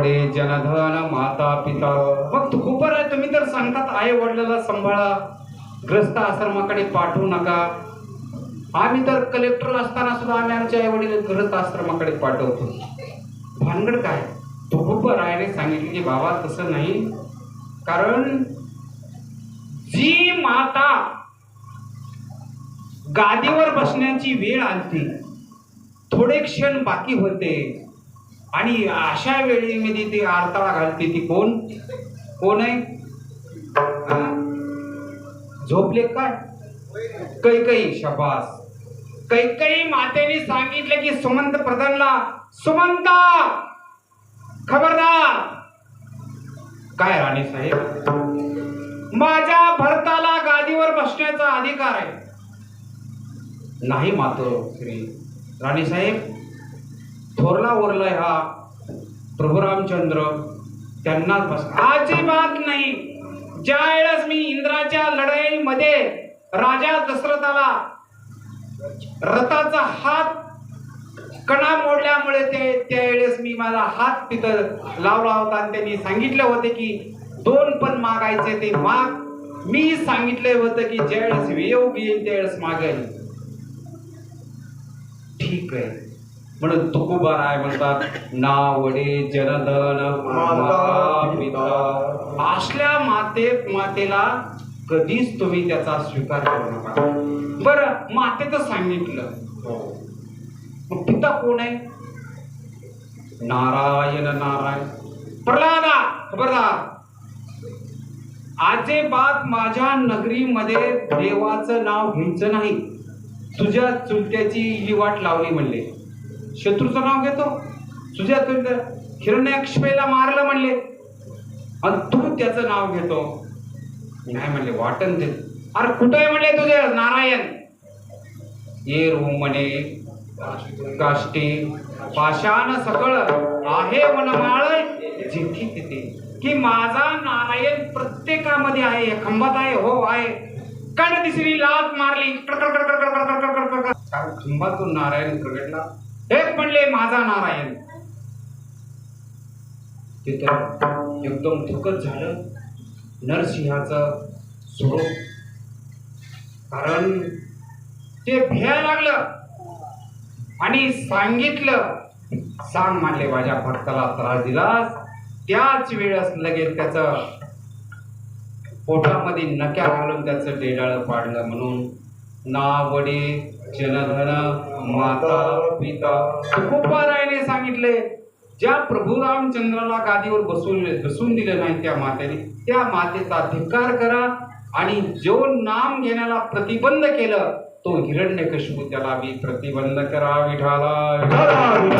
पडे जनधन माता पिता. मग तू खूप आहे. तुम्ही तर सांगतात आई वडिलाला सांभाळा. ग्रस्त आश्रमाकडे पाठवू नका. आम्ही तर कलेक्टर असताना सुद्धा आम्ही आमच्या आई वडील ग्रस्त आश्रमाकडे पाठवतो. भानगड काय? तू खूप रायाने सांगितले की बाबा तसं नाही. कारण जी माता गादीवर बसण्याची वेळ आली थोडे क्षण बाकी होते. आणि अशा वेळेमध्ये ती आरताळा घालते ती कोण? कोण आहे? झोपले काय कैकई शबास. कैकई मातेने सांगितलं की सुमंत प्रधानला सुमंता! खबरदार! काय राणी साहेब? माझ्या भरताला गादीवर बसण्याचा अधिकार आहे. नाही मातो श्री. राणी साहेब थोरला ओरलाय हा प्रभू रामचंद्र त्यांनाच बस अजिबात नाही. ज्या वेळेस मी इंद्राच्या लढाईमध्ये राजा दशरथाला रथाचा हात कणा मोडल्यामुळे ते त्यावेळेस मी माझा हात तिथं लावला होता आणि त्यांनी सांगितले होते की दोन पण मागायचे ते माग. मी सांगितले होतं की ज्यावेळेस वेव येईल त्यावेळेस मागेल. ठीक आहे. म्हणून तुकोबा राय म्हणतात नावडे जनधन माता पिता. असल्या माते मातेला कधीच तुम्ही त्याचा स्वीकार करू नका. बरं मातेचं सांगितलं. मग पिता कोण आहे? नारायण नारायण. प्रल्हादा खबरदार. अजिबात माझ्या नगरीमध्ये देवाचं नाव घ्यायचं नाही. तुझ्या चुलत्याची ही वाट लावली म्हणले. शत्रूचं नाव घेतो. तुझ्या तुझ्या हिरण्यक्षपेला मारलं म्हणले. आणि तू त्याचं नाव घेतो. नाही म्हणले वाटण ते. अरे कुठे म्हणले तुझे नारायण. ये रूम म्हणे काष्टी पाषाण सकळ आहे वनमाळ जिथे तिथे. की माझा नारायण प्रत्येकामध्ये आहे खंबात आहे हो आहे. काय दिसली लात मारली. खंबातून नारायण प्रगटला हेच म्हणले माझा नारायण. तिथं एकदम दुःखच झालं. नरसिंहाचं स्वरूप. कारण ते भ्यायला लागलं. आणि सांगितलं सांग मानले माझ्या भक्ताला त्रास दिलास. त्याच वेळेस लगेच त्याच पोटामध्ये नक्या घालून त्याचं डेडाळ पाडलं म्हणून नावडे जनधन माता पिता. तुकोबारायने सांगितले ज्या प्रभू रामचंद्राला गादीवर बसून बसून दिलं नाही त्या मातेने त्या मातेचा धिक्कार करा आणि जो नाम घेण्याला प्रतिबंध केलं तो हिरण्यकशिपू त्याला प्रतिबंध करा विठाला